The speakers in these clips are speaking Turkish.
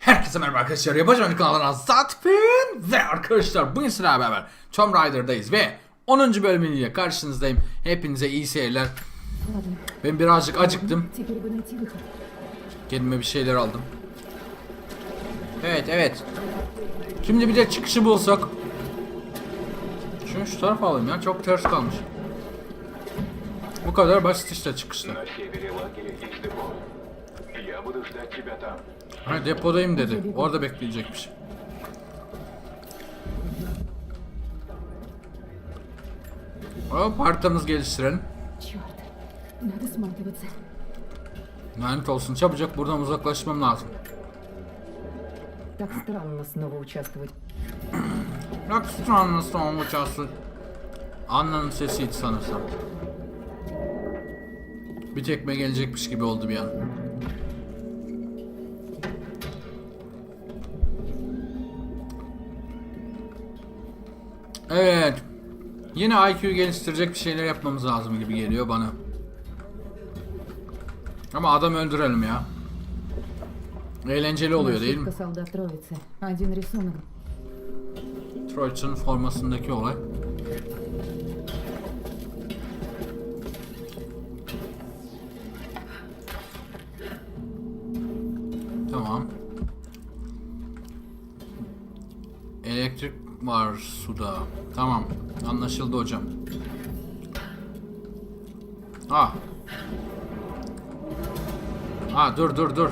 Herkese merhaba arkadaşlar. Yabancı Oyuncu kanalına Zatpin ve arkadaşlar bugün sizlerle beraber Tomb Raider'dayız ve 10. bölümüyle karşınızdayım. Hepinize iyi seyirler. Ben birazcık acıktım. Kendime bir şeyler aldım. Evet evet. Şimdi bir de çıkışı bulsak. Şunu şu tarafa alayım ya. Çok ters kalmış. Bu kadar basit işte çıkışta. Ha depodayım dedi. Orada bekleyecekmiş. Hop haritamızı geliştirelim. Черт, надо сматываться. Lanet olsun çabucak buradan uzaklaşmam lazım. Так странно снова участвовать. Yakıştıran nasıl olmayacağız? Anna'nın sesiydi sanırsam. Bir tekme gelecekmiş gibi oldu bir an. Evet. Yine IQ'yu geliştirecek bir şeyler yapmamız lazım gibi geliyor bana. Ama adam öldürelim ya. Eğlenceli oluyor değil mi? Troits'in formasındaki olay. anlaşıldı hocam. Ah. Ah dur dur dur.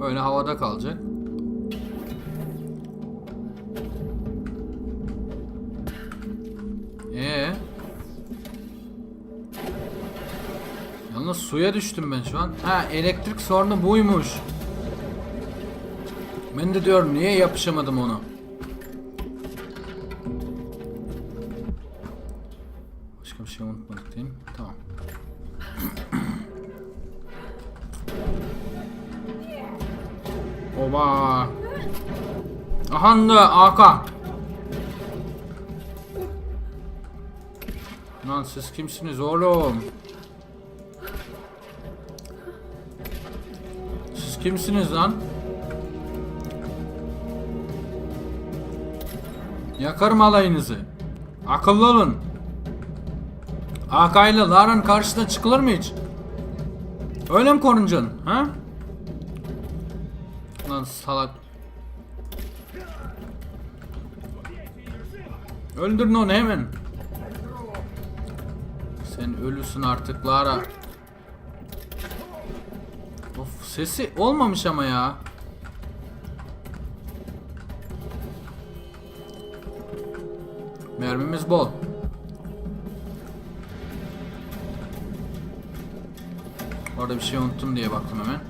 Öyle havada kalacak. Ee. Yalnız suya düştüm ben şu an. Ha elektrik sorunu buymuş. Ben de diyorum niye yapışamadım onu. Başka bir şey unutmadık değil mi? Tamam. Oba. Ahanda Aka. Lan siz kimsiniz oğlum? Siz kimsiniz lan? Yakarım alayınızı. Akıllı olun. Aka ile Lara'nın karşısına çıkılır mı hiç? Öyle mi korunacaksın? Ha? Lan salak. Öldürün onu hemen. Sen ölüsün artık Lara. Of sesi olmamış ama ya. Mermimiz bol. Orada bir şey unuttum diye baktım hemen.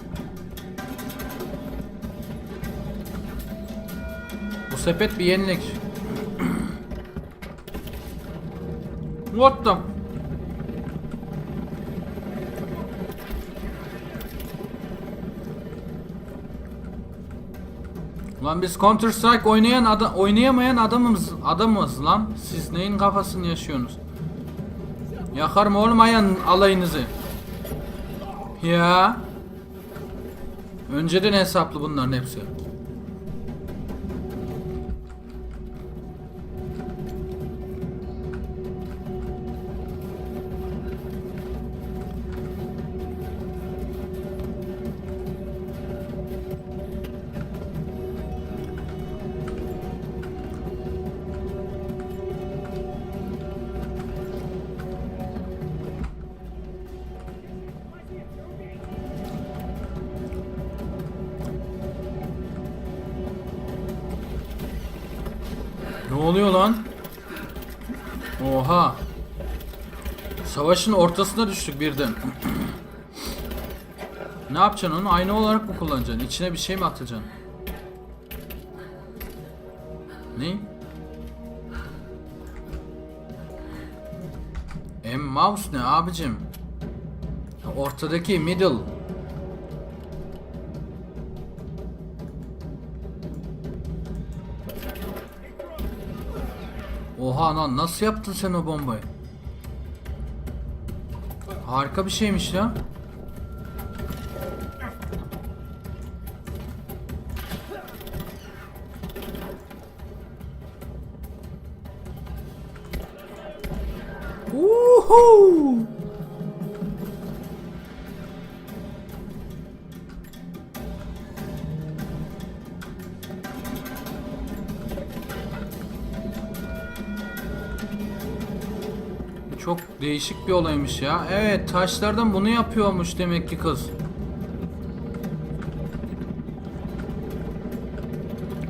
Bu sepet bir yenilik. What the? Lan biz Counter Strike oynayan adam oynayamayan adamımız adamız lan. Siz neyin kafasını yaşıyorsunuz? Yakarım olmayan alayınızı. Ya. Önceden hesaplı bunların hepsi. Savaşın ortasına düştük birden. ne yapacaksın onu? Aynı olarak mı kullanacaksın? İçine bir şey mi atacaksın? Ne? M mouse ne abicim? Ortadaki middle. Oha lan nasıl yaptın sen o bombayı? Harika bir şeymiş ya. Değişik bir olaymış ya. Evet taşlardan bunu yapıyormuş demek ki kız.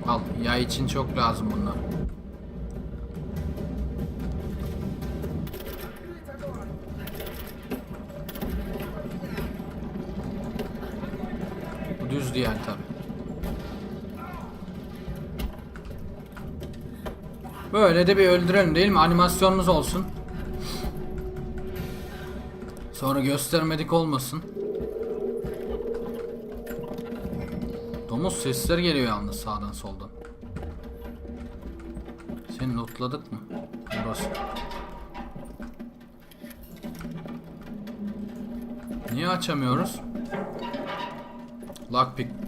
Al yay için çok lazım bunlar. Bu düzdü yani tabi. Böyle de bir öldürelim değil mi? Animasyonumuz olsun. Sonra göstermedik olmasın. Domuz sesler geliyor yalnız sağdan soldan. Seni notladık mı? Burası. Niye açamıyoruz? Lockpick.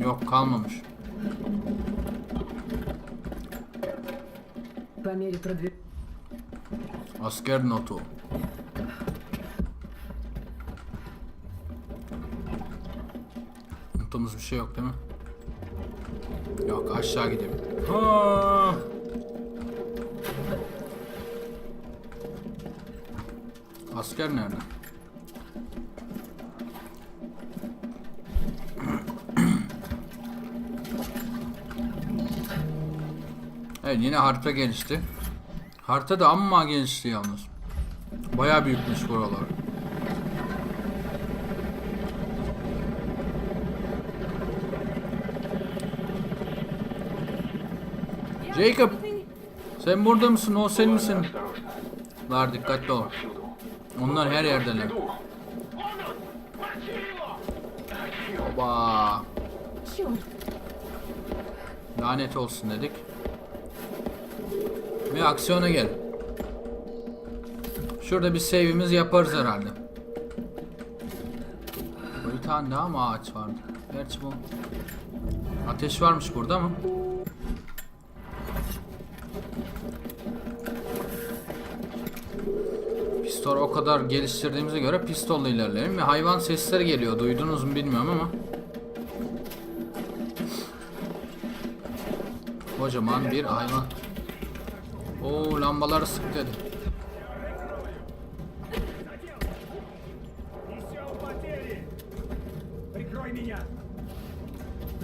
Yok kalmamış. Asker notu. Notumuz bir şey yok değil mi? Yok aşağı gidelim. Ha! Asker nerede? Bakın yine harta gelişti. Harta da amma gelişti yalnız. Baya büyükmüş buralar. Jacob! Sen burada mısın? O sen misin? Lar dikkatli ol. Onlar her yerdeler. Oba. Lanet olsun dedik. Ve aksiyona gel. Şurada bir save'imiz yaparız herhalde. Bir tane daha mı ağaç vardı? Gerçi bu... Ateş varmış burada mı? Pistol o kadar geliştirdiğimize göre pistolla ilerleyelim. Ve hayvan sesleri geliyor. Duydunuz mu bilmiyorum ama. Kocaman bir hayvan. Oo lambaları sıktı.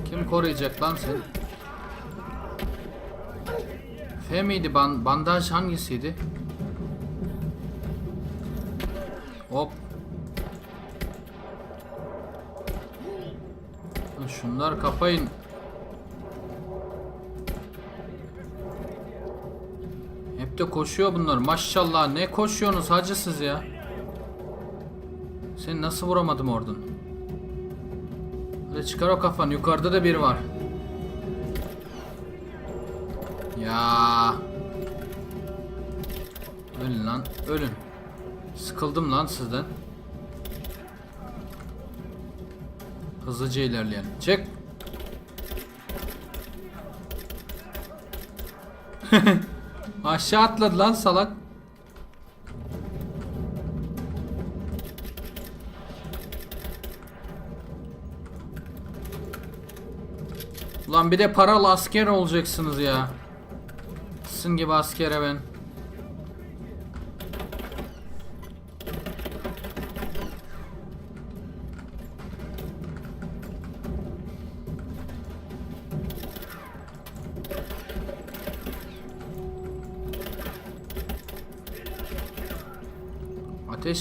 Kim koruyacak lan seni? F miydi? Ban bandaj hangisiydi? Hop. Şunlar kapayın. De koşuyor bunlar. Maşallah ne koşuyorsunuz hacı siz ya. Seni nasıl vuramadım oradan? Hadi çıkar o kafanı. Yukarıda da biri var. Ya. Ölün lan. Ölün. Sıkıldım lan sizden. Hızlıca ilerleyelim. Çek. Aşağı atladı lan salak. Ulan bir de paralı asker olacaksınız ya. Sizin gibi askere ben.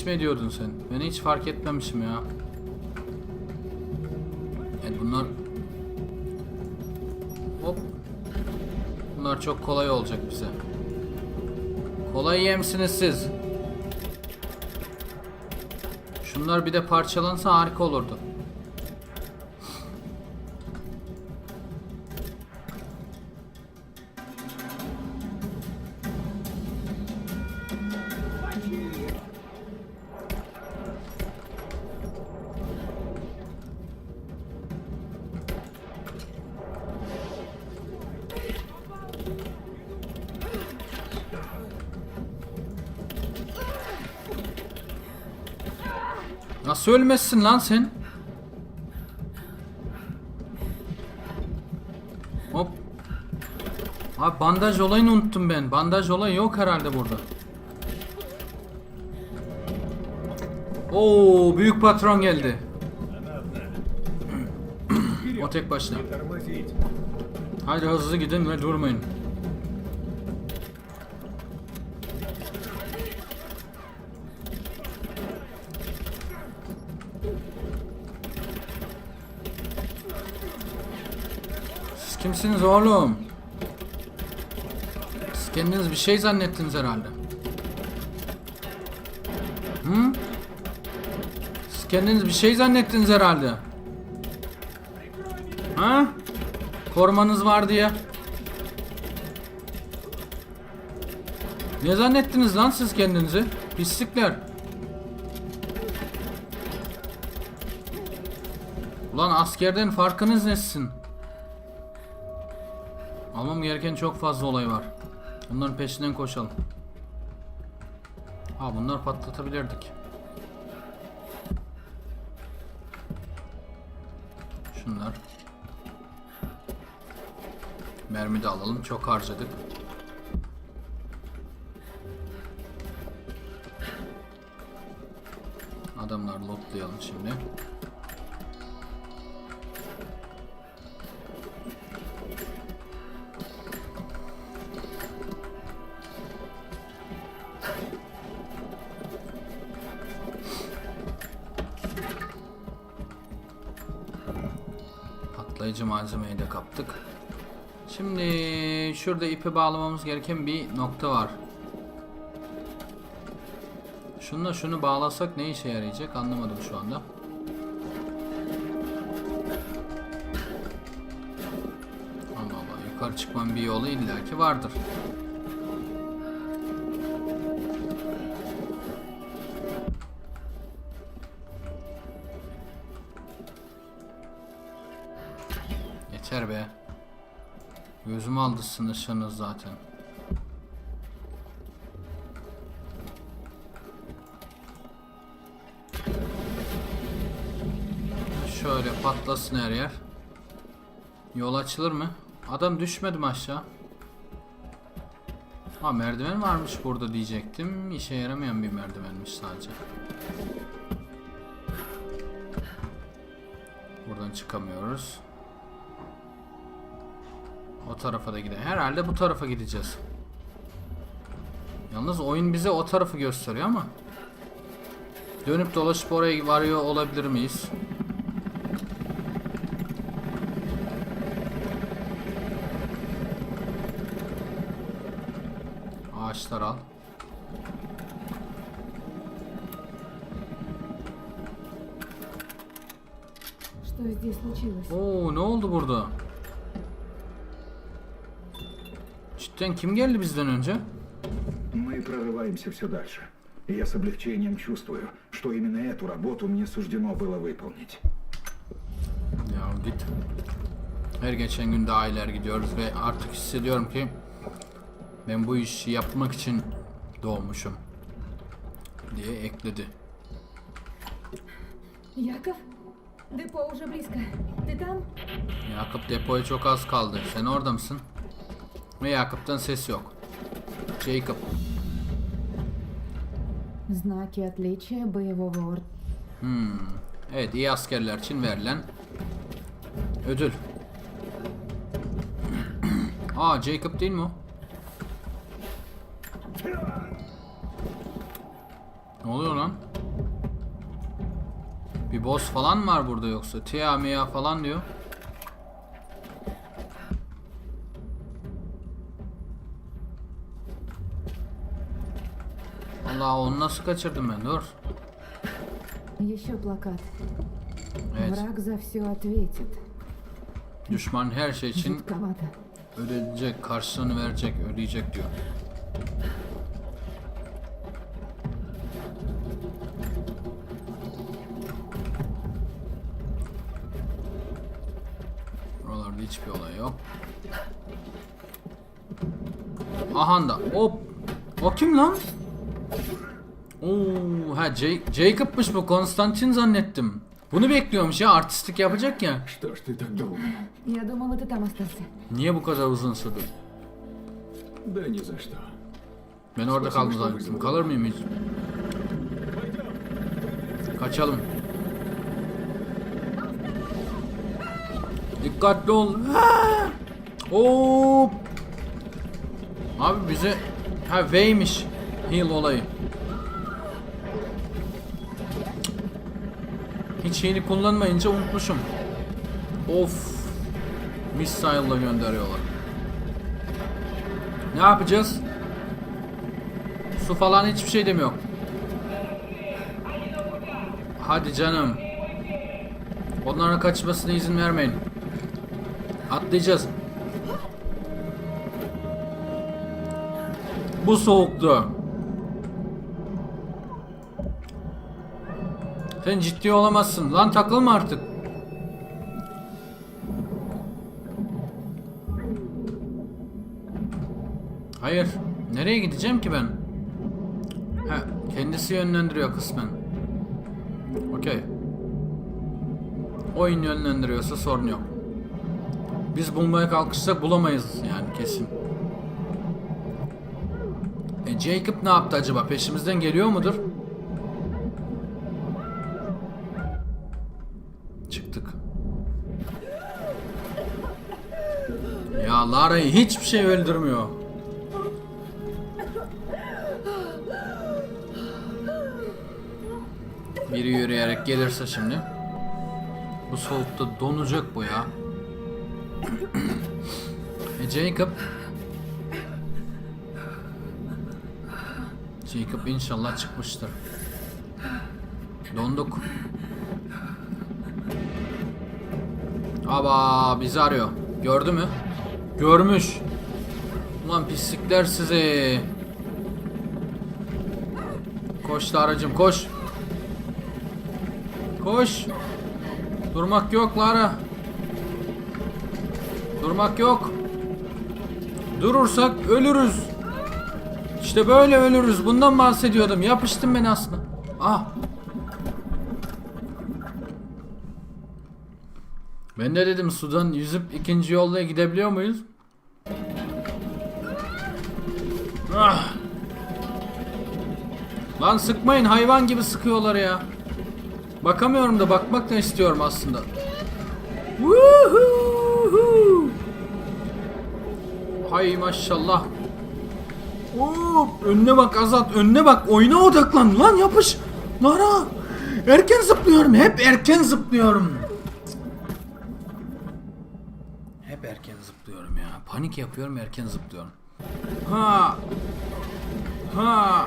Mi ediyordun sen? Ben hiç fark etmemişim ya. Evet bunlar Hop. Bunlar çok kolay olacak bize. Kolay yemsiniz siz. Şunlar bir de parçalansa harika olurdu. Nasıl ölmezsin lan sen? Hop. Abi bandaj olayını unuttum ben. Bandaj olayı yok herhalde burada. Oo büyük patron geldi. o tek başına. Haydi hızlı gidin ve durmayın. Kimsiniz oğlum? Siz kendiniz bir şey zannettiniz herhalde. Hı? Siz kendiniz bir şey zannettiniz herhalde. Ha? Korumanız var diye. Ne zannettiniz lan siz kendinizi? Pislikler. Ulan askerden farkınız nesin? Gereken çok fazla olay var. Bunların peşinden koşalım. Ha bunlar patlatabilirdik. Şunlar. Mermi de alalım. Çok harcadık. Adamlar lootlayalım şimdi. Patlayıcı malzemeyi de kaptık. Şimdi şurada ipi bağlamamız gereken bir nokta var. Şununla şunu bağlasak ne işe yarayacak anlamadım şu anda. Allah Allah yukarı çıkmanın bir yolu illaki vardır. Aldı sizin zaten. Şöyle patlasın her yer. Yol açılır mı? Adam düşmedi mi aşağı? Ha merdiven varmış burada diyecektim. İşe yaramayan bir merdivenmiş sadece. Buradan çıkamıyoruz. O tarafa da gidelim. Herhalde bu tarafa gideceğiz. Yalnız oyun bize o tarafı gösteriyor ama. Dönüp dolaşıp oraya varıyor olabilir miyiz? Ağaçlar al. Oo ne oldu burada? Cidden kim geldi bizden önce? Мы прорываемся все дальше. И я с облегчением чувствую, что именно эту работу мне суждено было выполнить. Ya git. Her geçen gün daha ileri gidiyoruz ve artık hissediyorum ki ben bu işi yapmak için doğmuşum diye ekledi. Яков? Депо уже близко. Ты там? Yakup depoya çok az kaldı. Sen orada mısın? Ve Yakup'tan ses yok. Jacob. Знаки отличия боевого ор... Hmm. Evet iyi askerler için verilen ödül. Aa Jacob değil mi o? Ne oluyor lan? Bir boss falan mı var burada yoksa? Tia Mia falan diyor. Allah onu nasıl kaçırdım ben? Dur. Еще плакат. Evet. Враг за все ответит. Düşman her şey için Жутковато. ödeyecek, karşılığını verecek, ödeyecek diyor. Buralarda hiçbir olay yok. Aha da hop. O kim lan? Oo, ha Jay- Jacob'mış bu. Konstantin zannettim. Bunu bekliyormuş ya. Artistik yapacak ya. Что ж ты так долго? Я думала, ты там остался. Niye bu kadar uzun sürdü? Да ни за что. Ben orada kaldım zannettim. Kalır mıyım hiç? Kaçalım. Dikkatli ol. Ha! Hop. Abi bize ha V'ymiş. Heal olayı. Heal'i kullanmayınca unutmuşum. Of. Missile'la gönderiyorlar. Ne yapacağız? Su falan hiçbir şey demiyor. Hadi canım. Onların kaçmasına izin vermeyin. Atlayacağız. Bu soğuktu. Sen ciddi olamazsın. Lan takılma artık. Hayır. Nereye gideceğim ki ben? Ha, kendisi yönlendiriyor kısmen. Okey. Oyun yönlendiriyorsa sorun yok. Biz bulmaya kalkışsak bulamayız yani kesin. E Jacob ne yaptı acaba? Peşimizden geliyor mudur? Lara'yı hiçbir şey öldürmüyor. Biri yürüyerek gelirse şimdi. Bu soğukta donacak bu ya. e Jacob. Jacob inşallah çıkmıştır. Donduk. Aba bizi arıyor. Gördü mü? Görmüş. Ulan pislikler sizi. Koş da aracım koş. Koş. Durmak yok Lara. Durmak yok. Durursak ölürüz. İşte böyle ölürüz. Bundan bahsediyordum. Yapıştım ben aslında. Ah. Ben de dedim sudan yüzüp ikinci yolda gidebiliyor muyuz? Ah. Lan sıkmayın hayvan gibi sıkıyorlar ya. Bakamıyorum da bakmak da istiyorum aslında. Woohoo! Hay maşallah. Hop, önüne bak Azat, önüne bak. Oyuna odaklan lan yapış. Lara. Erken zıplıyorum. Hep erken zıplıyorum. Panik yapıyorum, erken zıplıyorum. Ha. Ha.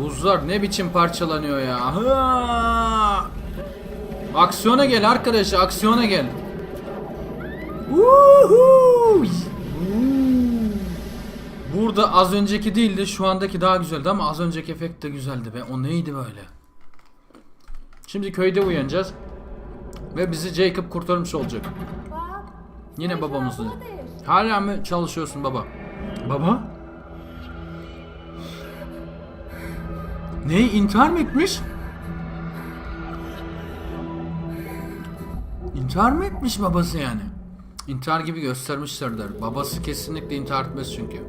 Buzlar ne biçim parçalanıyor ya. Ha! Aksiyona gel arkadaş, aksiyona gel. Woohoo! Burada az önceki değildi, şu andaki daha güzeldi ama az önceki efekt de güzeldi be. O neydi böyle? Şimdi köyde uyanacağız. Ve bizi Jacob kurtarmış olacak. Yine babamızın. Hala mı çalışıyorsun baba? Baba? Ne? intihar mı etmiş? İntihar mı etmiş babası yani? İntihar gibi göstermişlerdir. Babası kesinlikle intihar etmez çünkü.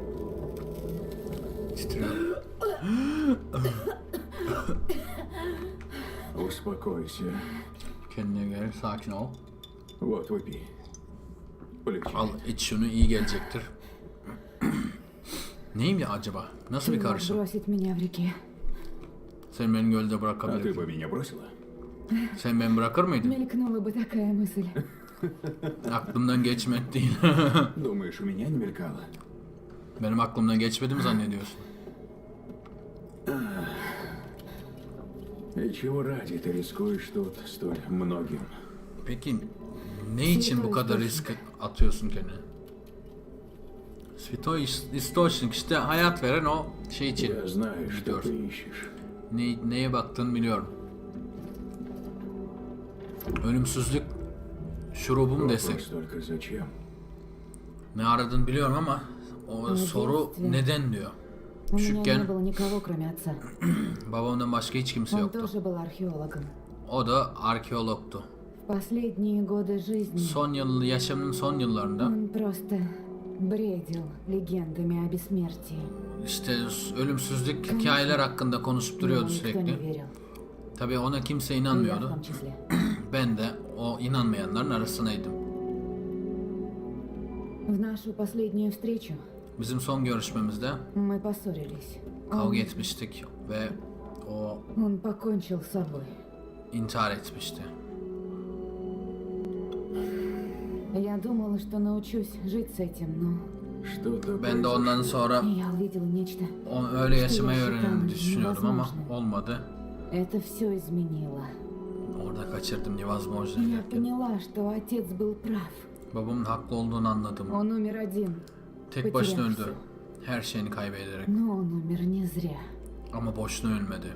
Titriyor. Kendine gel, sakin ol. What would be? Полегче. Al iç şunu iyi gelecektir. Neyim ya acaba? Nasıl bir Ты мог karışım? бросить меня в реке. Sen beni gölde А ты bırakabilir. бы меня бросила? Sen beni bırakır mıydın? Мелькнула бы такая мысль. Aklımdan geçmek değil. Думаешь, у меня не мелькало? Benim aklımdan geçmedi mi zannediyorsun? И чего ради ты рискуешь тут столь многим? Peki ne için bu kadar risk atıyorsun kendine? Svetoy istoçnik işte hayat veren o şey için gidiyorsun. Ne, neye baktığını biliyorum. Ölümsüzlük şurubum desek. Ne aradın biliyorum ama o soru neden diyor. Küçükken babamdan başka hiç kimse yoktu. O da arkeologtu. Son yıl, yaşamının son yıllarında işte ölümsüzlük hikayeler hakkında konuşup duruyordu sürekli. Tabi ona kimse inanmıyordu. ben de o inanmayanların arasındaydım. Bizim son görüşmemizde kavga etmiştik ve o intihar etmişti. Я думала, что научусь жить с этим, но Что-то Ben de ondan sonra я увидела нечто. o öyle yaşamayı öğrenmeyi düşünüyordum ama olmadı. Это все изменило. Orada kaçırdım невозможно Я derken. поняла, что отец был прав. Babamın haklı olduğunu anladım. Он умер один, Tek başına öldü. Her şeyini kaybederek. но он умер не zря. Ama boşuna ölmedi.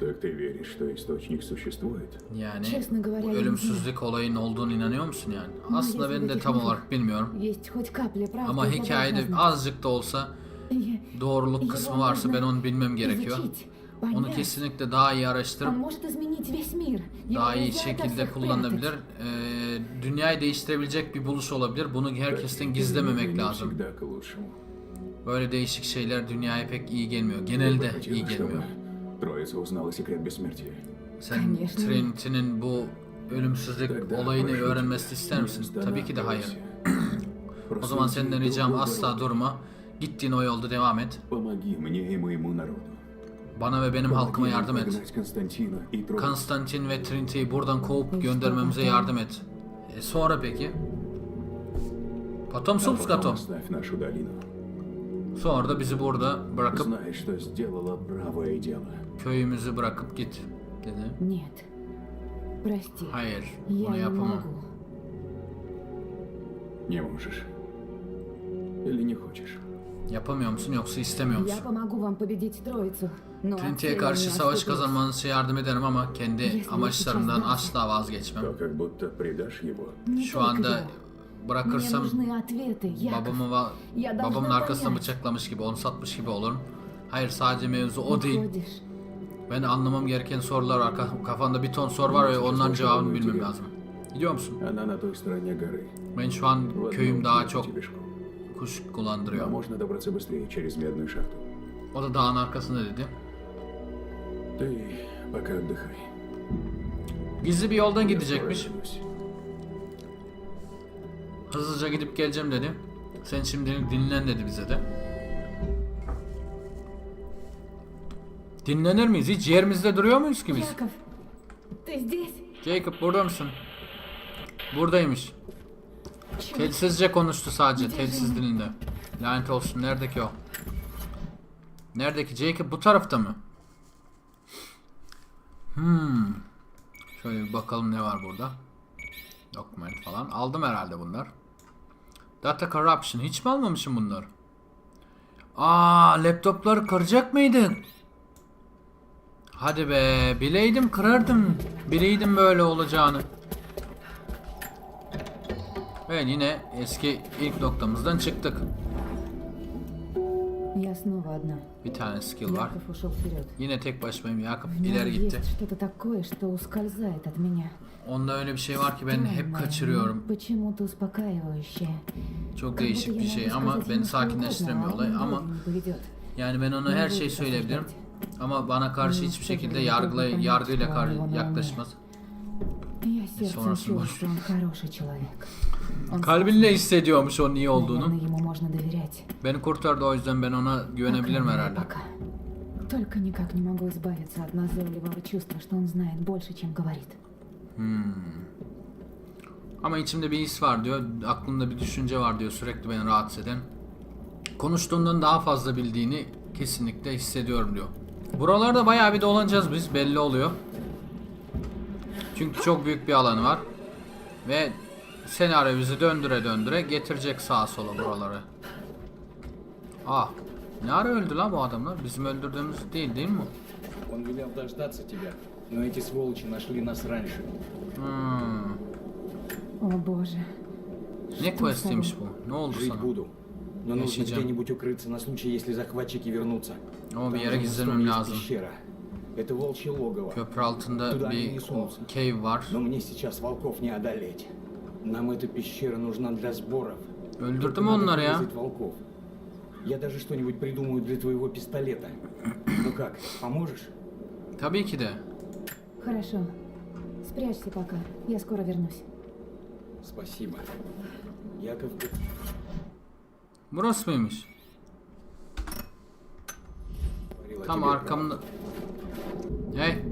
Так ты веришь, что источник существует? Yani Честно говоря, bu я не знаю. ölümsüzlük olayının olduğunu inanıyor musun yani? Aslında ben de tam olarak bilmiyorum. Есть хоть капля правды. Ama я hikayede должна знать. azıcık da olsa Я- doğruluk его kısmı varsa ben onu bilmem gerekiyor. изучить, Onu понять. kesinlikle daha iyi araştırıp Он может изменить весь мир. Его daha iyi нельзя ото şekilde всех kullanılabilir. прятать. Ee, dünyayı değiştirebilecek bir buluş olabilir. Bunu herkesten gizlememek Не lazım. всегда к лучшему. Böyle değişik şeyler dünyaya pek iyi gelmiyor. Genelde Хотела, iyi чтобы gelmiyor. Троица узнала секрет бессмертия. Sen Конечно. Trinity'nin bu ölümsüzlük Тогда olayını прошу öğrenmesini тебя, ister misin? не Tabii ki de hayır. останавливайся. O zaman Просто senden иди ricam другой asla дорогой. durma. Gittiğin o yolda devam et. Помоги мне и моему народу. Bana ve benim halkıma Помоги нам yardım et. прогнать Константина и Троицу. Konstantin ve Trinity'yi buradan kovup göndermemize yardım et. E sonra peki? Потом А потом Сумскатом. оставь нашу долину. Sonra da bizi burada bırakıp Знай, что сделала правое дело. köyümüzü bırakıp git dedi. Нет. Прости. Hayır, Я bunu не yapamam. могу. Не можешь. Или не хочешь? Yapamıyor musun yoksa istemiyor Я musun? помогу вам победить Троицу. Но от Trinity'ye цели karşı не savaş отступлюсь. kazanmanıza yardım ederim ama kendi Yes, amaçlarımdan yes, yes. asla vazgeçmem. То как будто предашь его. Не Şu только anda его. Мне bırakırsam babamı babamın arkasına bıçaklamış gibi, onu satmış gibi olurum. Hayır sadece mevzu o değil. Ben anlamam gereken sorular var. Kafanda bir ton soru var ve onların cevabını bilmem lazım. Gidiyor musun? Ben şu an köyüm daha çok kuş kullandırıyor. O da dağın arkasında dedi. Gizli bir yoldan gidecekmiş. скоро вернусь. Hızlıca gidip geleceğim dedi. Sen şimdi dinlen dedi bize de. Dinlenir miyiz? Hiç yerimizde duruyor muyuz ki biz? Яков, ты здесь? Jacob burada mısın? Buradaymış. Чёрт. Telsizce konuştu sadece Gidelim. telsiz dilinde. Lanet olsun neredeki o? Neredeki Jacob bu tarafta mı? Hmm. Şöyle bir bakalım ne var burada. Document falan. Aldım herhalde bunlar. Data corruption. Hiç mi almamışım bunları? Aa, laptopları kıracak mıydık? Hadi be, bileydim kırardım. Bileydim böyle olacağını. Evet yine eski ilk noktamızdan çıktık. Я снова одна. Bir tane skill var. Яков ушел вперед. Yine tek başımayım. Yakup В нем ileri gitti. есть что-то такое, что ускользает от меня. Onda öyle bir şey var ki ben hep Странное, kaçırıyorum. но Почему-то успокаивающее. Çok Как değişik будто bir я şey могу ama сказать beni ему что sakinleştiremiyor угодно, а olay он ama брови не поведет. yani ben ona her şeyi söyleyebilirim. Ama bana karşı hiçbir şekilde yargıla, yargıyla kar- yaklaşmaz. Я сердцем Sonrasını чую, boş что он хороший человек. Он Kalbinle hissediyormuş onun iyi olduğunu. Наверное, ему можно доверять. Beni kurtardı o yüzden ben ona güvenebilirim Пока, herhalde. Пока. Только никак не могу избавиться от назойливого чувства, что он знает больше, чем говорит. Ama içimde bir his var diyor. Aklımda bir düşünce var diyor sürekli beni rahatsız eden. Konuştuğundan daha fazla bildiğini kesinlikle hissediyorum diyor. Buralarda bayağı bir dolanacağız biz belli oluyor. Çünkü çok büyük bir alanı var. Ve senaryo bizi döndüre döndüre getirecek sağa sola buraları. Ah. Ne ara öldü lan bu adamlar? Bizim öldürdüğümüz değil değil mi? Он велел дождаться тебя, но эти сволочи нашли нас раньше. Hmm. О боже. Ne Что с quest'iymiş тобой? bu? Ne oldu Жить sana? буду. Но нужно Yaşayacağım. где-нибудь укрыться на случай, если захватчики вернутся. Ama bir Там yere за gizlemem мостом есть lazım. пещера. Это волчье логово. Köprü altında Tуда bir они не сунутся. cave var. Но мне сейчас волков не одолеть. Нам эта пещера нужна для сборов. Öldürdüm надо onları ya. вырезать волков. Я даже что-нибудь придумаю для твоего пистолета. Ну как, поможешь? Tabii ki de. Хорошо. Спрячься пока. Я скоро вернусь. Спасибо. Яков, Burası mıymış? говорил о Tam тебе arkamda. Hey.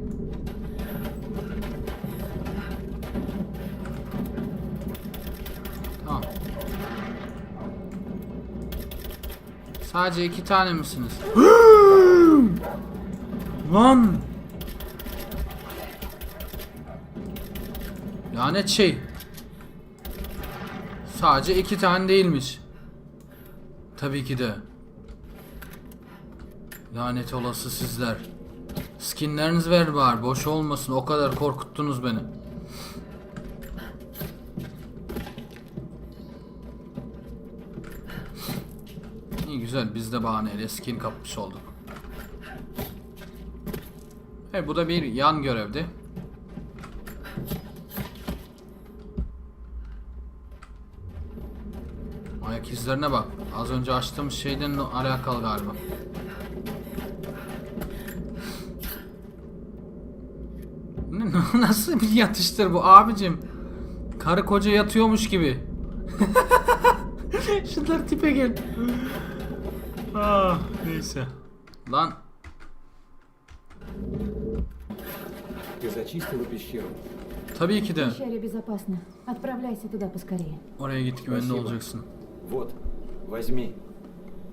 Sadece iki tane misiniz? Lan! Lanet şey. Sadece iki tane değilmiş. Tabii ki de. Lanet olası sizler. Skinleriniz ver bari boş olmasın o kadar korkuttunuz beni. Güzel biz de bahaneyle skin kapmış olduk. Evet bu da bir yan görevdi. Ayak izlerine bak. Az önce açtığımız şeyden alakalı galiba. Nasıl bir yatıştır bu abicim? Karı koca yatıyormuş gibi. Şunlar tipe gel. Ah, neyse. Lan Ты зачистила пещеру? tabii ki В de пещере безопасно. Отправляйся туда поскорее. oraya git güvenli Спасибо. olacaksın. Вот, возьми.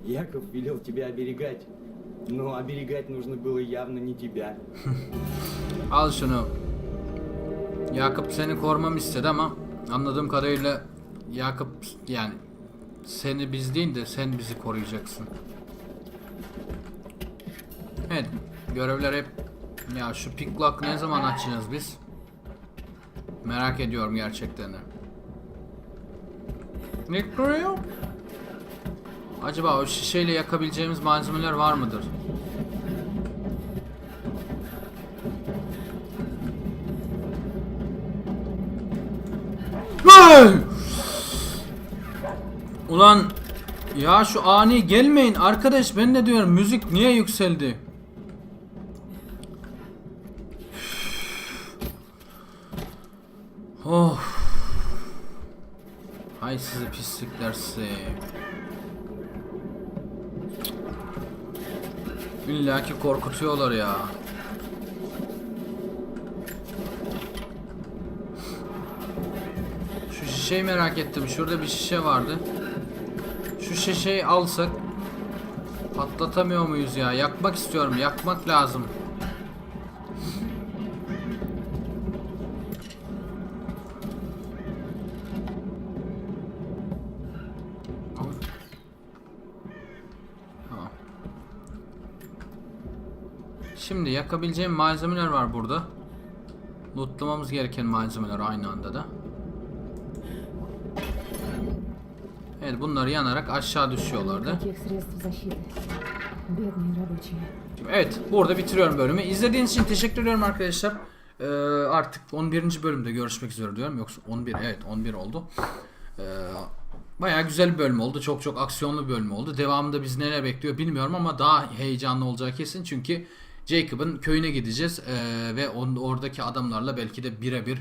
Яков велел тебя оберегать. Но оберегать нужно было явно не тебя. Al şunu. Yakup seni korumamı istedi ama anladığım kadarıyla Yakup yani seni biz değil de sen bizi koruyacaksın. Evet görevler hep ya şu pick lock ne zaman açacağız biz? Merak ediyorum gerçekten. Ne duruyor? Acaba o şişeyle yakabileceğimiz malzemeler var mıdır? Vay! Ulan ya şu ani gelmeyin arkadaş ben de diyorum müzik niye yükseldi? Oh. Hay sizi pislikler size. İlla ki korkutuyorlar ya. Şu şişeyi merak ettim. Şurada bir şişe vardı. Şu şişeyi alsak patlatamıyor muyuz ya? Yakmak istiyorum. Yakmak lazım. Şimdi yakabileceğim malzemeler var burada. Lootlamamız gereken malzemeler aynı anda da. Evet bunları yanarak aşağı düşüyorlardı. Evet burada bitiriyorum bölümü. İzlediğiniz için teşekkür ediyorum arkadaşlar. Ee, artık 11. bölümde görüşmek üzere diyorum. Yoksa 11 evet 11 oldu. Ee, Baya güzel bir bölüm oldu. Çok çok aksiyonlu bir bölüm oldu. Devamında biz neler bekliyor bilmiyorum ama daha heyecanlı olacağı kesin. Çünkü Jacob'ın köyüne gideceğiz ee, ve on, oradaki adamlarla belki de birebir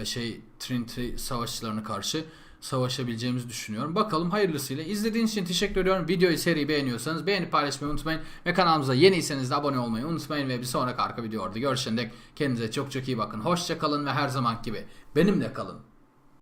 e, şey Trinity savaşçılarına karşı savaşabileceğimizi düşünüyorum. Bakalım hayırlısıyla. İzlediğiniz için teşekkür ediyorum. Videoyu seri beğeniyorsanız beğenip paylaşmayı unutmayın. Ve kanalımıza yeniyseniz de abone olmayı unutmayın. Ve bir sonraki arka videoda görüşene dek kendinize çok çok iyi bakın. Hoşça kalın ve her zaman gibi benimle kalın.